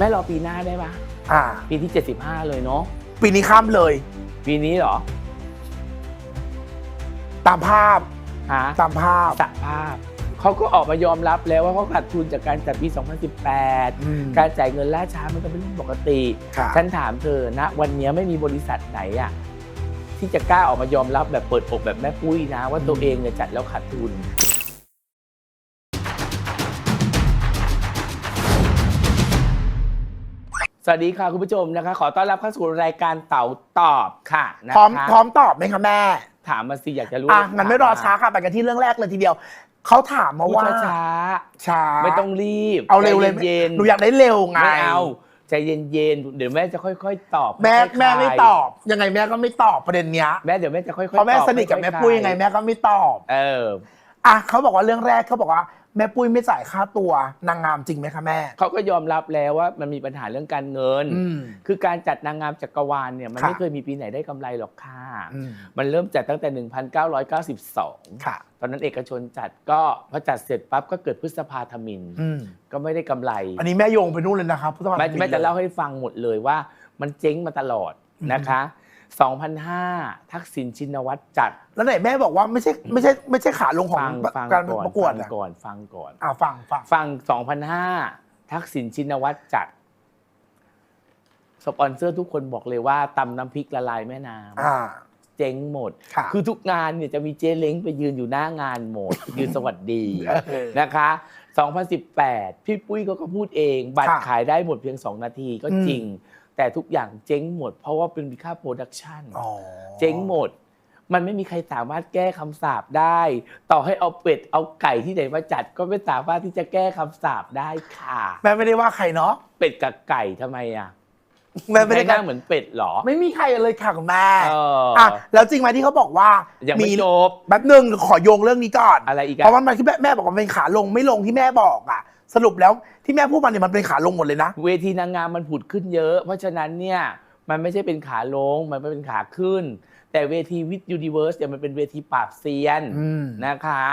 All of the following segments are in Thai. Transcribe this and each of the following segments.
แม่รอปีหน้าได้ปะอ่า ปีที่ 75 เลยเนาะปีนี้ข้ามเลย ปีนี้เหรอตามภาพฮะตามภาพสภาพ เขาก็ออกมายอมรับแล้วว่าเขาขาดทุนจากการจัดปี2018อืมการจ่ายเงินล่าช้ามันก็เป็นเรื่องปกติค่ะฉันถามเธอนะ วันนี้ไม่มีบริษัทไหนอะที่จะกล้าออกมายอมรับแบบเปิดอกแบบแม่ปุ้ยนะ ว่าตัวเองเนี่ยจัดแล้วขาดทุน สวัสดีค่ะคุณผู้ชมนะคะ ขอต้อนรับเข้าสู่รายการเต่าตอบค่ะนะพร้อมคะพร้อมตอบไหมคะแม่ ถามมาสิอยากจะรู้อะงั้นไม่รอช้าค่ะไปกันที่เรื่องแรกเลยทีเดียว เขาถามมาพูดว่าช้าช้าๆไม่ต้องรีบเอาเร็วเลยใจเย็นๆหนูอยากได้เร็วไงไม่เอาใจเย็นๆเดี๋ยวแม่จะค่อยๆตอบแม่ค่อยๆแม่ไม่คลายตอบ ยังไงแม่ก็ไม่ตอบประเด็นเนี้ยแม่เดี๋ยวแม่จะค่อยๆเพราะแม่ตอบสนิทกับค่อแม่ๆปุ้ยคลายังไงแม่ก็ไม่ตอบ เออ อะเขาบอกว่าเรื่องแรกเขาบอกว่า แม่ปุ้ยไม่จ่ายค่าตัวนางงามจริงไหมคะแม่ เขาก็ยอมรับแล้วว่ามันมีปัญหาเรื่องการเงิน อืม คือการจัดนางงามจักรวาลเนี่ยมันค่ะ ไม่เคยมีปีไหนได้กำไรหรอกค่ะ อืมมันเริ่มจัดตั้งแต่ 1992 ค่ะ ตอนนั้นเอกชนจัดก็พอจัดเสร็จปั๊บก็เกิดพฤษภาธมิน อืมก็ไม่ได้กำไรอันนี้แม่โยงไปนู่นเลยนะครับพุทธภาแม่พแม่จะเล่าให้ฟังหมดเลยว่ามันเจ๊งมาตลอดนะคะ 2005 ทักษิณชินวัตรจัดแล้วไหนแม่บอกว่าไม่ใช่ไม่ใช่ไม่ใช่ขาลงของฟังฟังการก่อนประกวดฟังอะก่อนฟังก่อนอ่าฟังฟังฟัง 2005 ทักษิณชินวัตรจัดสปอนเซอร์ทุกคนบอกเลยว่าตำน้ำพริกละลายแม่น้อ่าำเจ๊งหมด ค่ะ คือทุกงานเนี่ยจะมีเจ๊เล้งไปยืนอยู่หน้างานหมด ยืนสวัสดีเออ นะคะ 2018 พี่ปุ้ยก็ก็พูดเอง บัตรค่ะขายได้หมดเพียง 2 นาทีก็อืมจริง แต่ทุกอย่างเจ๊งหมด เพราะว่าเป็นค่าโปรดักชันอ๋อเจ๊งหมด มันไม่มีใครสามารถแก้คำสาปได้ ต่อให้เอาเป็ดเอาไก่ที่ไหนมาจัด ก็ไม่สามารถที่จะแก้คำสาปได้ค่ะ แม่ไม่ได้ว่าใครเนาะเป็ดกับไก่ทำไมอะแม่ไม่ได้ใครหน้าเหมือนเป็ดเหรอ ไม่มีใครเลยค่ะคุณแม่เอออะแล้วจริงไหมที่เขาบอกว่ายังไม่จบแป๊บหนึงขอโยงเรื่องนี้ก่อนอะไรอีกเพราะอะว่ามันที่แม่แม่บอกว่ามันเป็นขาลงไม่ลงที่แม่บอกอะ สรุปแล้วที่แม่พูดมาเนี่ยมันเป็นขาลงหมดเลยนะ เวทีนางงามมันผุดขึ้นเยอะ เพราะฉะนั้นเนี่ยมันไม่ใช่เป็นขาลง มันเป็นขาขึ้น แต่เวทีวิทยูนิเวิร์สเนี่ยมันเป็นเวทีปราบเซียนอืม นะคะ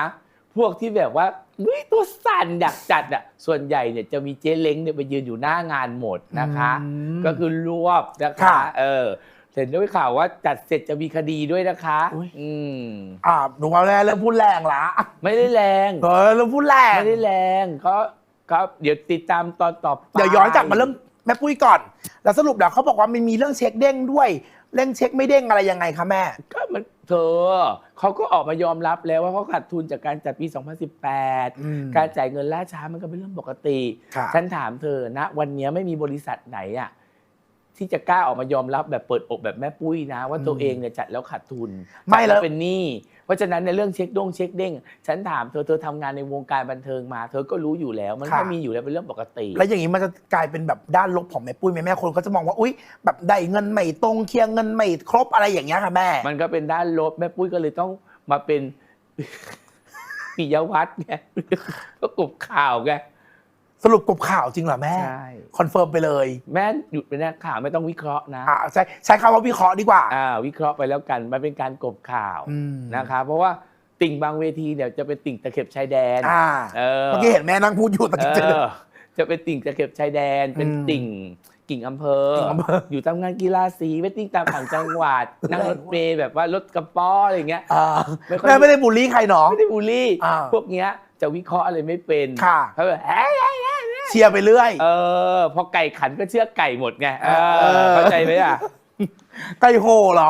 พวกที่แบบว่าวิตัวสั่นอยากจัดอะส่วนใหญ่เนี่ยจะมีเจ๊เล้งเนี่ยไปยืนอยู่หน้างานหมดนะคะ อืมก็คือรวบนะคะค่ะเออเห็นด้วยข่าวว่าจัดเสร็จจะมีคดีด้วยนะคะอุ๊ย อืมอ่าหนูว่าแม่เริ่มพูดแรงละไม่ได้แรง เออเริ่มพูดแรง ไม่ได้แรงก็ ก็เดี๋ยวติดตามตอนต่อไปเดี๋ยวย้อนกลับมาเรื่องแม่ปุ้ยก่อน แล้วสรุปแล้วเขาบอกว่ามันมีเรื่องเช็คเด้งด้วยเรื่องเช็คไม่เด้งอะไรยังไงคะแม่ ก็มันเธอเขาก็ออกมายอมรับแล้วว่าเขาขาดทุนจากการจัดปี อืม2018 การจ่ายเงินล่าช้ามันก็เป็นเรื่องปกติค่ะฉันถามเธอนะ วันนี้ไม่มีบริษัทไหนอะที่จะกล้าออกมายอมรับแบบเปิดอกแบบแม่ปุ้ยนะ ว่าตัวเองเนี่ยจัดแล้วขาดทุนไม่จัดแล้วเป็นหนี้ เพราะฉะนั้นในเรื่องเช็คดงเช็คเด้ง ฉันถามเธอเธอทำงานในวงการบันเทิงมา เธอก็รู้อยู่แล้ว มันก็มีอยู่แล้วเป็นเรื่องปกติ แล้วอย่างนี้มันจะกลายเป็นแบบด้านลบของแม่ปุ้ยไหมแม่คนก็จะมองว่าอุ้ยแบบได้เงินไม่ตรงเคลียร์เงินไม่ครบอะไรอย่างเงี้ยค่ะแม่ มันก็เป็นด้านลบแม่ปุ้ยก็เลยต้องมาเป็น ปิยวัฒน์ไงก็กบข่าวไง สรุปกบข่าวจริงเหรอแม่ ใช่คอนเฟิร์มไปเลยแม่หยุดเป็นนักข่าวไม่ต้องวิเคราะห์นะอ่าใช้ใช้คำว่าวิเคราะห์ดีกว่า อ่าวิเคราะห์ไปแล้วกันมันเป็นการกบข่าวอืม นะคะเพราะว่าติ่งบางเวทีเนี่ยจะเป็นติ่งตะเข็บชายแดนอ่าเออ เมื่อกี้เห็นแม่นั่งพูดอยู่ตะเอกี้เจอ อจะเป็นติ่งตะเข็บชายแดนเป็นอืม ติ่ง กิ่งอำเภอกิ่งอำเภอ อยู่ตามงานกีฬาสีเวทติ้งตามต่างจังหวัด นั่งรถเมย์แบบว่ารถกระป๋ออะไรอย่างเงี้ยอ่าไม่ค่อยแม่ไม่ได้บูลลี่ใครเนาะไม่ได้บูลลี่อ่าพวกเนี้ยจะวิเคราะห์อะไรไม่เป็นค่ะเขาแบบเอ้ยเชียร์ไปเรื่อย เออ พอไก่ขันก็เชื่อไก่หมดไงเอเอออเข้าใจไหมอะ ไก่โหเหรอ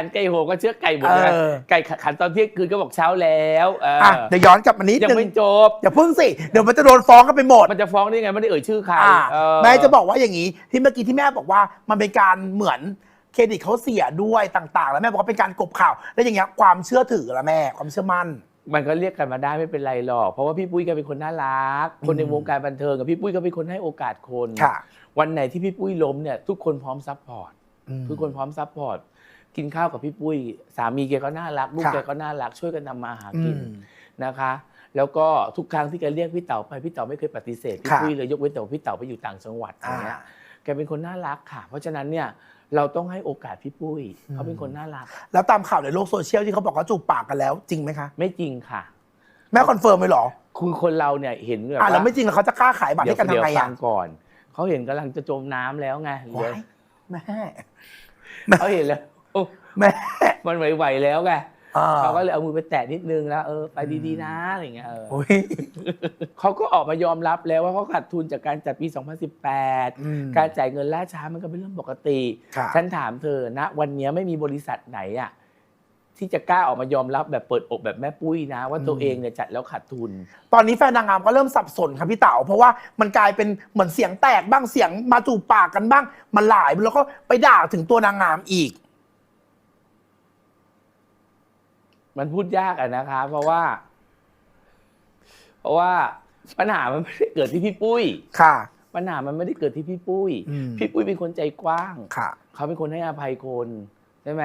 ขันไก่โหก็เชื่อไก่หมดนะเออ ไก่ขันตอนเที่ยงคืนก็บอกเช้าแล้วเอออะเดี๋ยวย้อนกลับมานิดยังนึงไม่จบ อย่าพึ่งสิ เดี๋ยวมันจะโดนฟ้องกันไปหมดมันจะฟ้องได้ไงไม่ได้เอ่ยชื่อใครอ่าเออแม่จะบอกว่าอย่างนี้ ที่เมื่อกี้ที่แม่บอกว่ามันเป็นการเหมือนเครดิตเขาเสียด้วยต่างๆ แล้วแม่บอกว่าเป็นการกบข่าว แล้วอย่างเงี้ยความเชื่อถือละแม่ความเชื่อมั่น มันก็เรียกกันมาได้ไม่เป็นไรหรอกเพราะว่าพี่ปุ้ยก็เป็นคนน่ารัก คนในอืมวงการบันเทิงกับพี่ปุ้ยก็เป็นคนให้โอกาสคน ค่ะวันไหนที่พี่ปุ้ยล้มเนี่ยทุกคนพร้อมซัพพอร์ต อืม ทุกคนพร้อมซัพพอร์ต กินข้าวกับพี่ปุ้ย สามีแกก็น่ารักลูกค่ะแกก็น่ารักช่วยกันทำมาหาอืกินมนะคะ แล้วก็ทุกครั้งที่แกเรียกพี่เต๋าไปพี่เต๋าไม่เคยปฏิเสธพี่ค่ะปุ้ยเลยยกเว้นแต่ว่าพี่เต๋าไปอยู่ต่างจังหวัดอย่างเงี้ยอ่าแกเป็นคนน่ารักค่ะ เพราะฉะนั้นเนี่ยเราต้องให้โอกาสพี่ปุ้ยอืมเขาเป็นคนน่ารัก แล้วตามข่าวในโลกโซเชียลที่เขาบอกว่าจูบปากกันแล้ว จริงไหมคะ ไม่จริงค่ะ แม่คอนเฟิร์มไหมเหรอคือคนเราเนี่ยเห็นแบบอะแล้วว่าไม่จริงแล้วเขาจะกล้าขายบัตรให้กันเดี๋ทำยวไงฟัอะงก่อนเขาเห็นกำลังจะจมน้ำแล้วไงเหลือว้ายแม่เขาเห็นแล้วโอ้ แม่มันไหวๆแล้วไงอ่เขาก็เลยเอามือไปแตะนิดนึงแล้วเออไปดีๆนะอะไรอย่างเงี้ยเออ โอ้ย เขาก็ออกมายอมรับแล้วว่าเขาขาดทุนจากการจัดปี อืม2018 การจ่ายเงินล่าช้ามันก็เป็นเรื่องปกติค่ะฉันถามเธอนะ วันนี้ไม่มีบริษัทไหนอะที่จะกล้าออกมายอมรับแบบเปิดอกแบบแม่ปุ้ยนะ ว่าตัวเองเนี่ยจัดแล้วขาดทุน ตอนนี้แฟนนางงามก็เริ่มสับสนครับพี่เต๋าเพราะว่ามันกลายเป็นเหมือนเสียงแตกบ้างเสียงมาจูบปากกันบ้าง มันหลายแล้วก็ไปด่าถึงตัวนางงามอีก มันพูดยากอะนะคะ เพราะว่า เพราะว่าปัญหามันไม่ได้เกิดที่พี่ปุ้ย ค่ะ ปัญหามันไม่ได้เกิดที่พี่ปุ้ย อืม พี่ปุ้ยเป็นคนใจกว้าง ค่ะ เขาเป็นคนให้อภัยคนใช่ไหม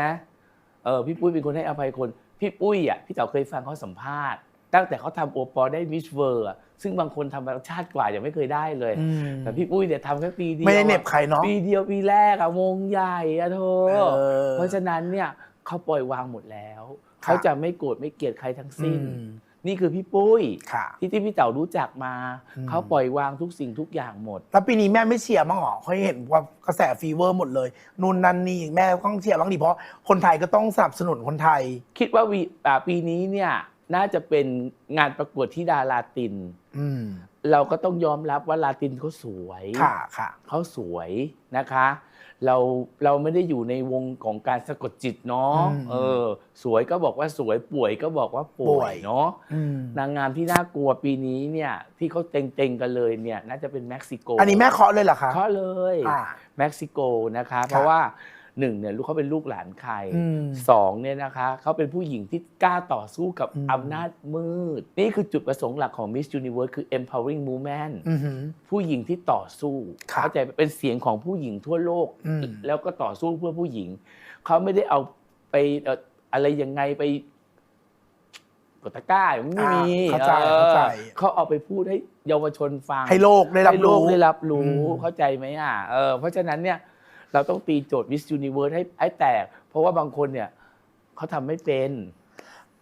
เออพี่ปุ้ยเป็นคนให้อภัยคน พี่ปุ้ยอะพี่เต๋าเคยฟังเขาสัมภาษณ์ ตั้งแต่เขาทำโอปอได้มิสเวอร์ซึ่งบางคนทำมาชาติกว่ายังไม่เคยได้เลย อืม แต่พี่ปุ้ยเนี่ยทำแค่ปีเดียวไม่ได้เหน็บใครเนาะ ปีเดียวปีแรกอะวงใหญ่อะเธอเออ เพราะฉะนั้นเนี่ยเขาปล่อยวางหมดแล้วค่ะ เขาจะไม่โกรธไม่เกลียดใครทั้งอืสิ้นมนี่คือพี่ปุ้ยค่ะที่ที่พี่เต๋ารู้จักมาอืมเขาปล่อยวางทุกสิ่งทุกอย่างหมด แล้วปีนี้แม่ไม่เชียร์มั้างเหรอเขาเห็นว่ากระแสฟีเวอร์หมดเลยนู่นนั่นนี่แม่ต้องเชียร์บ้างดิเพราะคนไทยก็ต้องสนับสนุนคนไทย คิดว่าวีอ่าปีนี้เนี่ยน่าจะเป็นงานประกวดที่ดาราตินอืมเราก็ต้องยอมรับว่าลาตินเขาสวยค่ะค่ะเขาสวยนะคะ เราเราไม่ได้อยู่ในวงของการสะกดจิตเนาะอืมเออ สวยก็บอกว่าสวยป่วยก็บอกว่าป่ป่ววยยเนาะอืมนางงามที่น่ากลัวปีนี้เนี่ยที่เขาเต็งๆกันเลยเนี่ย น่าจะเป็นเม็กซิโก อันนี้แม่เคาะเลยเหรอคะเขาเลยอ่าเม็กซิโกนะคะ เพราะว่า หนึ่งเนี่ยลูกเขาเป็นลูกหลานใครอืมสองเนี่ยนะคะเขาเป็นผู้หญิงที่กล้าต่อสู้กับอืมอำนาจมืด นี่คือจุดประสงค์หลักของ Miss Universe คือ empowering woman อือหือผู้หญิงที่ต่อสู้ครับเข้าใจไหมเป็นเสียงของผู้หญิงทั่วโลกอืมแล้วก็ต่อสู้เพื่อผู้หญิง เขาไม่ได้เอาไปเอ่ออะไรยังไงไปกดตะกร้าไม่มีอ่าเข้าใจออเข้าใจเขาเอาไปพูดให้เยาวชนฟัง ให้โลกได้รับให้โลรู้กได้รับรู้อืมเข้าใจไหมอะเออเพราะฉะนั้นเนี่ย เราต้องตีโจทย์ Miss Universe ให้ให้แตก เพราะว่าบางคนเนี่ยเขาทำไม่เป็น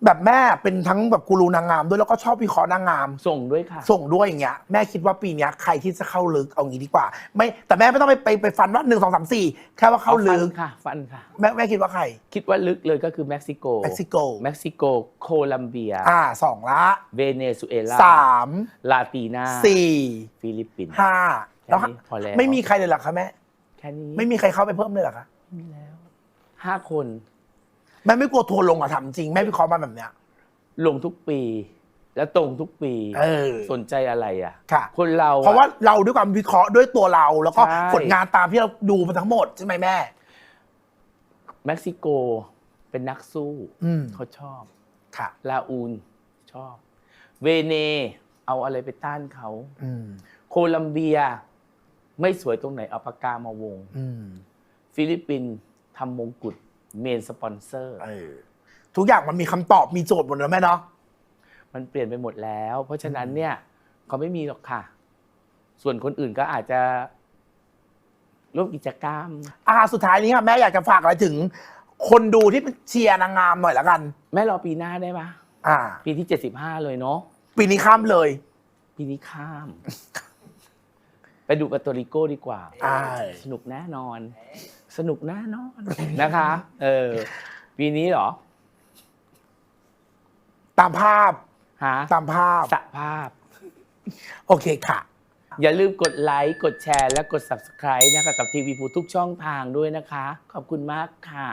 แบบแม่เป็นทั้งแบบกูรูนางงามด้วยแล้วก็ชอบวิเคราะห์นางงาม ส่งด้วยค่ะ ส่งด้วยอย่างเงี้ยแม่คิดว่าปีเนี้ยใครที่จะเข้าลึกเอางี้ดีกว่า ไม่แต่แม่ไม่ต้องไปไปไปฟันว่าหนึ่งสองสามสี่แค่ว่าเข้าลึฟักนค่ะ ฟันค่ะ แม่แม่คิดว่าใครคิดว่าลึกเลยก็คือเม็กซิโก เม็กซิโกเม็กซิโก โคลัมเบีย อ่าสองละเวเนซุเอลา สามลาตินา สี่ฟิลิปปินส์ห้าแค่แล้วนี้พอแล้ว ไม่มีใครเลยเหรอคะแม่ แค่นี้ไม่มีใครเข้าไปเพิ่มเลยเหรอคะไม่มีแล้วห้าคนแม่ไม่กลัวทัวร์ลงเหรอะทำจริงแม่วิเคราะห์มาแบบเนี้ย ลงทุกปี แล้วตรงทุกปีเออ สนใจอะไรอะ ค่ะ คนเราอ เพราะว่าเราด้วยความวิเคราะห์ด้วยตัวเรา แล้วก็ใช่ ผลงานตามที่เราดูมาทั้งหมดใช่ไหมแม่ เม็กซิโกเป็นนักสู้อืมเขาชอบ ค่ะ ลาอูนชอบ เวเน เอาอะไรไปต้านเขา อืม โคลัมเบีย ไม่สวยตรงไหนเอาปากกามาวงอืมฟิลิปปินส์ทำมงกุฎเมนสปอนเซอร์เออทุกอย่างมันมีคำตอบมีโจทย์หมดแล้วแม่เนาะมันเปลี่ยนไปหมดแล้ว เพราะฉะนั้นเนี่ยเขาไม่มีหรอกค่ะ ส่วนคนอื่นก็อาจจะร่วมกิจกรรมอ่าสุดท้ายนี้ค่ะแม่อยากจะฝากอะไรถึง คนดูที่เชียร์นางงามหน่อยละกัน แม่รอปีหน้าได้ไหมอ่า ปีที่เจ็ดสิบห้าเลยเนาะปีนี้ข้ามเลย ปีนี้ข้าม ไปดูปาโตริโกดีกว่า อ่า สนุกแน่นอน สนุกแน่นอน นะคะ เออ ปีนี้เหรอ ตามภาพ หาตามภาพ สภาพ โอเคค่ะ อย่าลืมกดไลค์ กดแชร์ และกด subscribe นะคะกับทีวีพูทุกช่องทางด้วยนะคะ ขอบคุณมากค่ะ